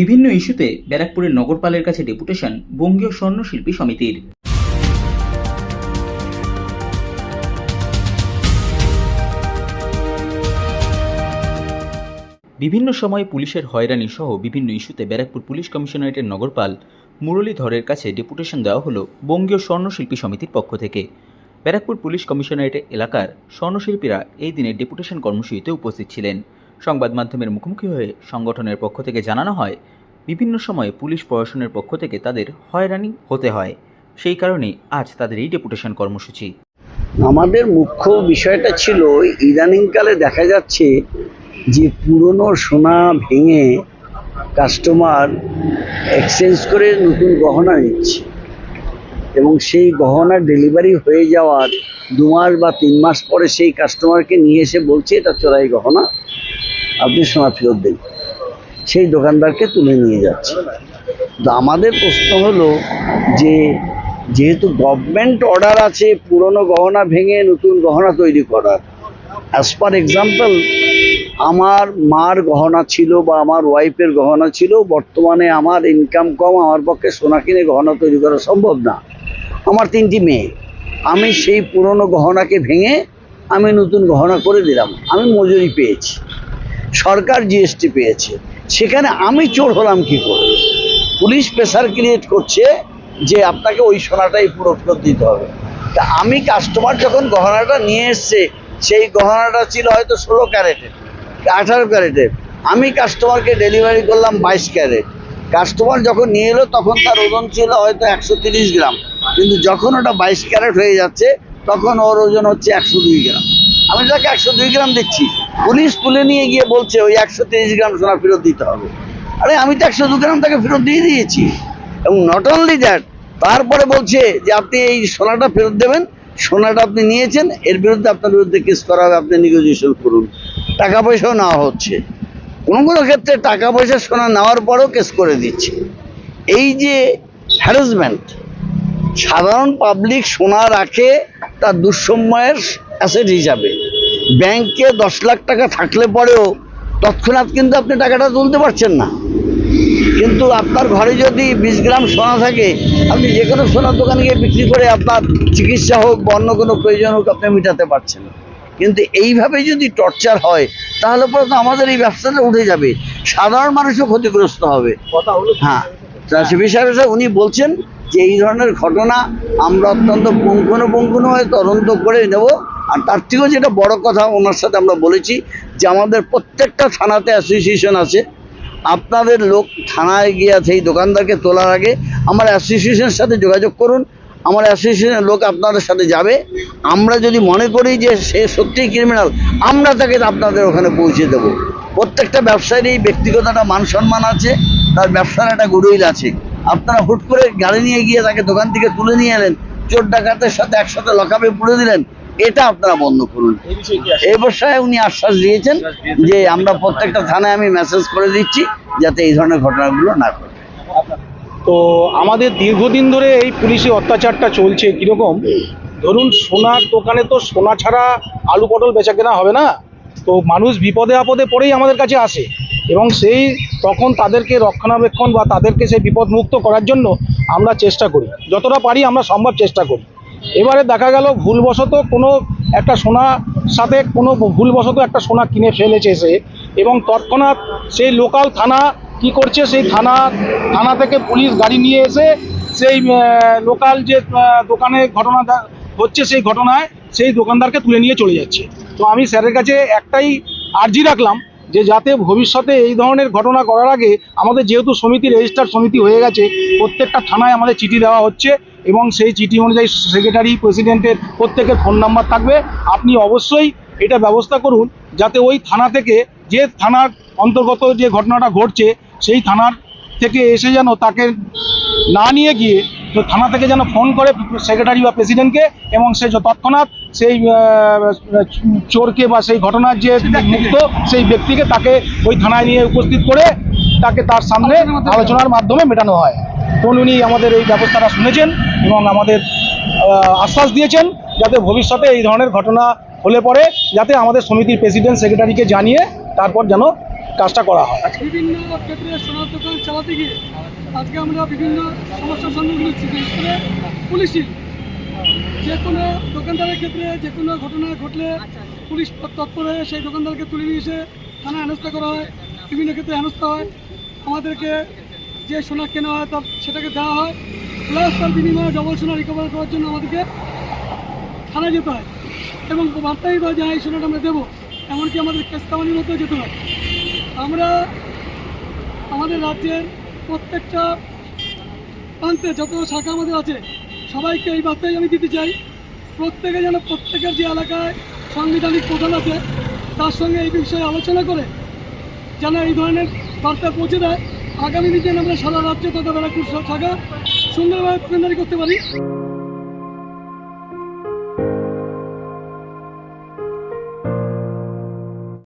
বিভিন্ন ইস্যুতে ব্যারাকপুরের নগরপালের কাছে ডেপুটেশন বঙ্গীয় স্বর্ণশিল্পী সমিতির। বিভিন্ন সময়ে পুলিশের হয়রানি সহ বিভিন্ন ইস্যুতে ব্যারাকপুর পুলিশ কমিশনারেটের নগরপাল মুরলীধরের কাছে ডেপুটেশন দেওয়া হলো বঙ্গীয় স্বর্ণশিল্পী সমিতির পক্ষ থেকে। ব্যারাকপুর পুলিশ কমিশনারেট এলাকার স্বর্ণশিল্পীরা এই দিনে ডেপুটেশন কর্মসূচিতে উপস্থিত ছিলেন। সংবাদ মাধ্যমের মুখোমুখি হয়ে সংগঠনের পক্ষ থেকে জানানো হয়, বিভিন্ন সময়ে পুলিশ প্রশাসনের পক্ষ থেকে তাদের হয়রানি হতে হয়। সেই কারণে আজ তাদের এই ডেপুটেশন কর্মসূচি। আমাদের মুখ্য বিষয়টা ছিল ইদানিংকালে দেখা যাচ্ছে যে পুরনো সোনা ভেঙে কাস্টমার এক্সচেঞ্জ করে নতুন গহনা নিচ্ছে। এবং সেই গহনা ডেলিভারি হয়ে যাওয়ার দু মাস বা তিন মাস পরে সেই কাস্টমারকে নিয়ে এসে বলছে, এটা চোরাই গহনা, আপনি সোনা ফেরত দিন। সেই দোকানদারকে তুলে নিয়ে যাচ্ছে। তো আমাদের প্রশ্ন হলো যে, যেহেতু গভর্নমেন্ট অর্ডার আছে, পুরনো গহনা ভেঙে নতুন গহনা তৈরি করার অ্যাজ পার এক্সাম্পল আমার মার গহনা ছিল বা আমার ওয়াইফের গহনা ছিল, বর্তমানে আমার ইনকাম কম, আমার পক্ষে সোনা কিনে গহনা তৈরি করা সম্ভব না। আমার তিনটি মেয়ে। আমি সেই পুরনো গহনাকে ভেঙে আমি নতুন গহনা করে দিলাম। আমি মজুরি পেয়েছি। সরকার জিএসটি পেয়েছে। সেখানে আমি চোর হলাম কি করে? পুলিশ প্রেসার ক্রিয়েট করছে যে আপনাকে ওই সোনাটাই পুরো ফেরত দিতে হবে। তা আমি কাস্টমার যখন গহনাটা নিয়ে এসছে, সেই গহনাটা ছিল হয়তো ষোলো ক্যারেটের, আঠারো ক্যারেটের। আমি কাস্টমারকে ডেলিভারি করলাম বাইশ ক্যারেট। কাস্টমার যখন নিয়ে এলো, তখন তার ওজন ছিল হয়তো একশো গ্রাম। কিন্তু যখন ওটা বাইশ ক্যারেট হয়ে যাচ্ছে, তখন ওর ওজন হচ্ছে একশো দুই গ্রাম। আমি তাকে একশো দুই গ্রাম দিচ্ছি। পুলিশ তুলে নিয়ে গিয়ে বলছে, ওই একশো তিরিশ গ্রাম সোনা ফেরত দিতে হবে। আরে, আমি তো একশো দু গ্রাম তাকে ফেরত দিয়ে দিয়েছি। এবং নট অনলি দ্যাট তারপরে বলছে যে, আপনি এই সোনাটা ফেরত দেবেন। সোনাটা আপনি নিয়েছেন। এর বিরুদ্ধে আপনার বিরুদ্ধে কেস করা হবে। আপনি নেগোজিয়েশন করুন। টাকা পয়সাও নেওয়া হচ্ছে। কোনো কোনো ক্ষেত্রে টাকা পয়সা সোনা নেওয়ার পরেও কেস করে দিচ্ছে? এই যে হ্যারাসমেন্ট সাধারণ পাবলিক সোনা রাখে তার দুঃসময়ের অ্যাসেট হিসাবে। ব্যাংকে দশ লাখ টাকা থাকলে পরেও তৎক্ষণাৎ কিন্তু আপনি টাকাটা তুলতে পারছেন না। কিন্তু আপনার ঘরে যদি বিশ গ্রাম সোনা থাকে, আপনি যে কোনো সোনার দোকানে গিয়ে বিক্রি করে আপনার চিকিৎসা হোক বা অন্য কোনো প্রয়োজন হোক, আপনি মেটাতে পারছেন কিন্তু এইভাবে যদি টর্চার হয় তাহলে পরে তো আমাদের এই ব্যবসাটা উঠে যাবে। সাধারণ মানুষও ক্ষতিগ্রস্ত হবে। হ্যাঁ তা সে বিষয়ে উনি বলছেন যে এই ধরনের ঘটনা আমরা অত্যন্ত পুঙ্খানুপুঙ্খানুভাবে তদন্ত করে নেব। আর তার থেকেও যেটা বড় কথা ওনার সাথে আমরা বলেছি যে আমাদের প্রত্যেকটা থানাতে অ্যাসোসিয়েশন আছে। আপনাদের লোক থানায় গিয়ে সেই দোকানদারকে তোলার আগে আমার অ্যাসোসিয়েশনের সাথে যোগাযোগ করুন। আমার অ্যাসোসিয়েশনের লোক আপনাদের সাথে যাবে। আমরা যদি মনে করি যে সে সত্যিই ক্রিমিনাল আমরা তাকে আপনাদের ওখানে পৌঁছে দেব। প্রত্যেকটা ব্যবসায়ীরই ব্যক্তিগত একটা মান সম্মান আছে তার ব্যবসার একটা গুডউইল আছে। আপনারা হুট করে গাড়ি নিয়ে গিয়ে তাকে দোকান থেকে তুলে নিয়ে এলেন চোর ডাকাতের সাথে একসাথে লকাপে পুড়ে দিলেন এটা আপনারা বন্ধ করুন। এই বিষয়ে উনি আশ্বাস দিয়েছেন যে আমরা প্রত্যেকটা থানায় আমি মেসেজ করে দিচ্ছি যাতে এই ধরনের ঘটনাগুলো না ঘটে। তো আমাদের দীর্ঘদিন ধরে এই পুলিশি অত্যাচারটা চলছে কীরকম? ধরুন সোনার দোকানে তো সোনা ছাড়া আলু পটল বেচা কেনা হবে না। তো মানুষ বিপদে আপদে পড়েই আমাদের কাছে আসে এবং সেই তখন তাদেরকে রক্ষণাবেক্ষণ বা তাদেরকে সেই বিপদ মুক্ত করার জন্য আমরা চেষ্টা করি। যতটা পারি আমরা সম্ভব চেষ্টা করি। এবারে দেখা গেল ভুলবশত কোনো একটা সোনা সাথে কোনো ভুলবশত একটা সোনা কিনে ফেলেছে সে এবং তৎক্ষণাৎ সেই লোকাল থানা কি করছে? সেই থানা থানা থেকে পুলিশ গাড়ি নিয়ে এসে সেই লোকাল যে দোকানে ঘটনা হচ্ছে সেই ঘটনায়, সেই দোকানদারকে তুলে নিয়ে চলে যাচ্ছে। তো আমি স্যারের কাছে একটাই আর্জি রাখলাম যে যাতে ভবিষ্যতে এই ধরনের ঘটনা করার আগে আমাদের যেহেতু সমিতি, রেজিস্টার সমিতি হয়ে গেছে, প্রত্যেকটা থানায় আমাদের চিঠি দেওয়া হচ্ছে এবং সেই চিঠি অনুযায়ী সেক্রেটারি, প্রেসিডেন্টের প্রত্যেকের ফোন নাম্বার থাকবে। আপনি অবশ্যই এটা ব্যবস্থা করুন যাতে ওই থানা থেকে যে থানার অন্তর্গত যে ঘটনাটা ঘটছে, সেই থানার থেকে এসে যেন তাকে না নিয়ে গিয়ে তো থানা থেকে যেন ফোন করে সেক্রেটারি বা প্রেসিডেন্টকে এবং সে তৎক্ষণাৎ সেই চোরকে বা সেই ঘটনার যে মুক্ত সেই ব্যক্তিকে তাকে ওই থানায় নিয়ে উপস্থিত করে তাকে তার সামনে আলোচনার মাধ্যমে মেটানো হয়। তো উনি আমাদের এই ব্যবস্থাটা শুনেছেন এবং আমাদের আশ্বাস দিয়েছেন যাতে ভবিষ্যতে এই ধরনের ঘটনা হলে পরে যাতে আমাদের সমিতির প্রেসিডেন্ট সেক্রেটারিকে জানিয়ে তারপর যেন কাজটা করা হয়। বিভিন্ন ক্ষেত্রে দোকান চালাতে গিয়ে আজকে আমরা বিভিন্ন সমস্যার সম্মুখীন হচ্ছি। বিশেষ করে পুলিশই যে কোনো দোকানদারের ক্ষেত্রে যে কোনো ঘটনা ঘটলে পুলিশ তৎপর সেই দোকানদারকে তুলে নিয়ে এসে থানায় হেনস্থা করা হয়। বিভিন্ন ক্ষেত্রে হেনস্থা হয়। আমাদেরকে যে সোনা কেনা হয় তার সেটাকে দেওয়া হয়। প্লাস তার বিনিময়ে ডবল সোনা রিকভার করার জন্য আমাদেরকে থানায় যেতে হয়। এবং বার্তা দিতে যে এই সোনাটা আমরা দেবো, এমনকি আমাদের কেস কামানির মধ্যেও যেতে হয়। আমরা আমাদের রাজ্যের প্রত্যেকটা প্রান্তে যত শাখা আমাদের আছে, সবাইকে এই বার্তাই আমি দিতে চাই। প্রত্যেকে যেন প্রত্যেকের যে এলাকায় সাংবিধানিক প্রধান আছে, তার সঙ্গে এই বিষয়ে আলোচনা করে যেন এই ধরনের বার্তা পৌঁছে দেয়। আগামী দিনে আমরা সারা রাজ্য তথা ব্যারাকপুর শাখা সুন্দরভাবে দোকানদারি করতে পারি।